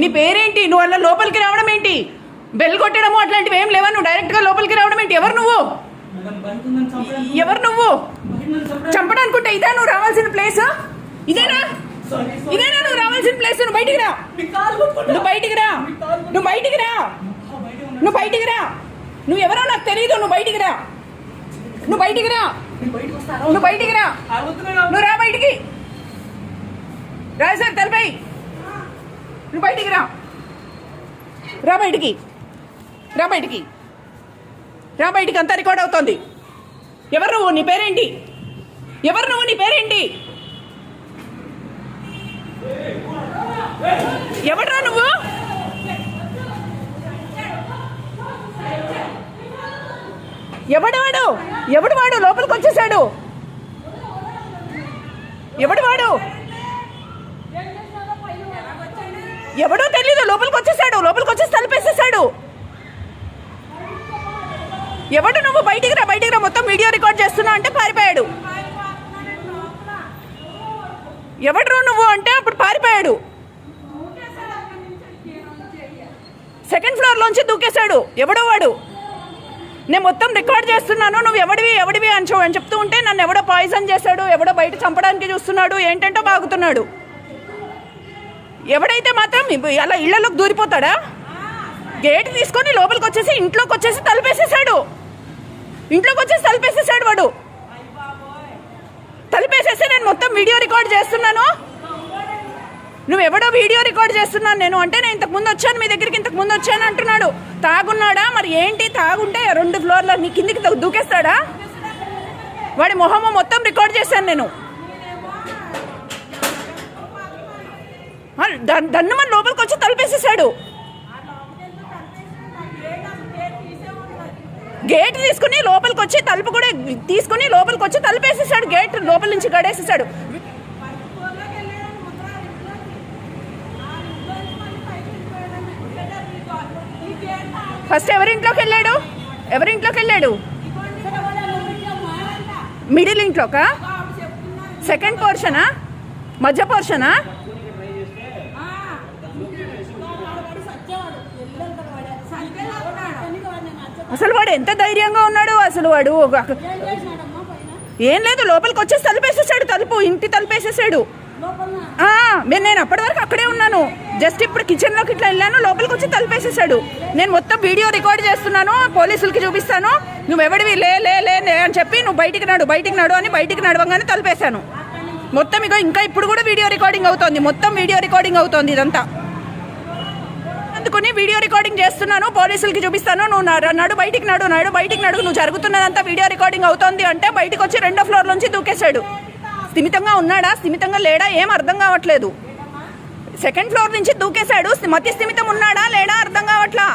నీ పేరేంటి? నువ్వు అలా లోపలికి రావడం ఏంటి? బెల్ కొట్టడము అట్లాంటివి ఏం లేవా? నువ్వు డైరెక్ట్గా లోపలికి రావడం ఏంటి? ఎవరు నువ్వు? ఎవరు నువ్వు? చంపడానుకుంటే ఇదే నువ్వు రావాల్సిన ప్లేస్ ఇదేనా? ఇదేనా నువ్వు రావాల్సిన ప్లేస్ నువ్వు బయటికి రా. నువ్వు బయటికి రా. నువ్వు బయటికి రా. నువ్వు బయటికి రా. నువ్వు ఎవరో నాకు తెలియదు నువ్వు బయటికి రా. నువ్వు బయటికి రా. నువ్వు బయటికి రా. నువ్వు రా బయటికి. రా సార్ తలపై. నువ్వు బయటికి రా. రా బయటికి. రా బయటికి. రా బయటికి అంతా రికార్డ్ అవుతోంది. ఎవరు నువ్వు? నీ పేరేంటి? ఎవరు నువ్వు? నీ పేరేంటి? ఎవడ్రా నువ్వు? ఎవడు వాడు ఎవడు వాడు? లోపలికి వచ్చేసాడు. ఎవడు వాడు? ఎవడో తెలీదు లోపలికి వచ్చేసాడు లోపలికి వచ్చేసి తలపేసేసాడు. ఎవడు నువ్వు బయటికి రా బయటికి రా మొత్తం వీడియో రికార్డ్ చేస్తున్నా అంటే పారిపోయాడు. ఎవడు నువ్వు అంటే అప్పుడు పారిపోయాడు. సెకండ్ ఫ్లోర్ లోంచి దూకేశాడు ఎవడో వాడు. నేను మొత్తం రికార్డ్ చేస్తున్నాను నువ్వు ఎవడివి ఎవడివి అని అని చెప్తూ ఉంటే నన్ను ఎవడో పాయిజన్ చేశాడు ఎవడో బయట చంపడానికి చూస్తున్నాడు ఏంటంటో బాగుతున్నాడు. ఎవడైతే మాత్రం అలా ఇళ్ళలోకి దూరిపోతాడా? గేట్ తీసుకొని లోపలికి వచ్చేసి ఇంట్లోకి వచ్చేసి తలుపేసేసాడు ఇంట్లోకి వచ్చేసి తలుపేసేసాడు వాడు. తలుపేసేసి నేను మొత్తం వీడియో రికార్డ్ చేస్తున్నాను. నువ్వు ఎవడో వీడియో రికార్డ్ చేస్తున్నాను నేను. అంటే నేను ఇంతకు ముందు వచ్చాను మీ దగ్గరికి ఇంతకు ముందు వచ్చాను అంటున్నాడు. తాగున్నాడా? మరి ఏంటి? తాగుంటే రెండు ఫ్లోర్ల నీ కిందికి దూకేస్తాడా? వాడి మొహమ్మ మొత్తం రికార్డ్ చేశాను నేను. దన్ను మన లోపలికి వచ్చి తలుపేసేసాడు గేట్ తీసుకుని లోపలికి వచ్చి తలుపు కూడా తీసుకుని లోపలికి వచ్చి తలుపేసేసాడు గేట్ లోపల నుంచి గడేసేసాడు ఫస్ట్ ఎవరింట్లోకి వెళ్ళాడు? ఎవరింట్లోకి వెళ్ళాడు? మిడిల్ ఇంట్లోకా? సెకండ్ పోర్షనా? మధ్య పోర్షనా? అసలు వాడు ఎంత ధైర్యంగా ఉన్నాడు అసలు వాడు ఏం లేదు లోపలికి వచ్చేసి తలుపేసేసాడు తలుపు ఇంటి తలుపేసేసాడు. నేను నేను అప్పటి వరకు అక్కడే ఉన్నాను. జస్ట్ ఇప్పుడు కిచెన్లోకి ఇట్లా వెళ్ళాను లోపలికి వచ్చి తలుపేసేసాడు. నేను మొత్తం వీడియో రికార్డ్ చేస్తున్నాను పోలీసులకి చూపిస్తాను. నువ్వు ఎవడివి లే లే లే లే అని చెప్పి నువ్వు బయటికి నడు బయటికి నడు అని బయటికి నడవంగానే తలుపేశాను. మొత్తం ఇగో ఇంకా ఇప్పుడు కూడా వీడియో రికార్డింగ్ అవుతోంది మొత్తం వీడియో రికార్డింగ్ అవుతోంది ఇదంతా. అందుకుని వీడియో రికార్డింగ్ చేస్తున్నాను పోలీసులకి చూపిస్తాను. నువ్వు నడు బయటికి నడు నడు బయటికి నడు. నువ్వు జరుగుతున్నదంతా వీడియో రికార్డింగ్ అవుతోంది అంటే బయటికి వచ్చి రెండో ఫ్లోర్ నుంచి దూకేశాడు. స్థిమితంగా ఉన్నాడా? స్థిమితంగా లేడా? ఏం అర్థం కావట్లేదు. సెకండ్ ఫ్లోర్ నుంచి దూకేశాడు. మతి స్థిమితం ఉన్నాడా? లేడా? అర్థం కావట్లా?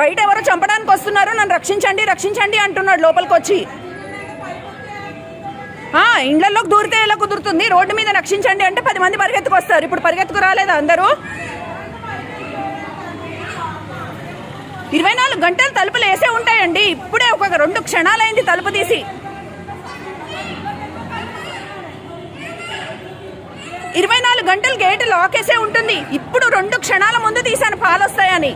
బయట ఎవరో చంపడానికి వస్తున్నారు నన్ను రక్షించండి రక్షించండి అంటున్నాడు లోపలికి వచ్చి ఇండ్లలోకి దూరితే ఎలా కుదురుతుంది? రోడ్డు మీద రక్షించండి అంటే పది మంది పరిగెత్తుకు వస్తారు ఇప్పుడు పరిగెత్తుకు రాలేదా అందరూ? ఇరవై నాలుగు గంటలు తలుపులు వేసే ఉంటాయండి. ఇప్పుడే ఒక రెండు క్షణాలైంది తలుపు తీసి. ఇరవై నాలుగు గంటలు గేటు లాక్ వేసే ఉంటుంది. ఇప్పుడు రెండు క్షణాల ముందు తీసాను పాలు వస్తాయని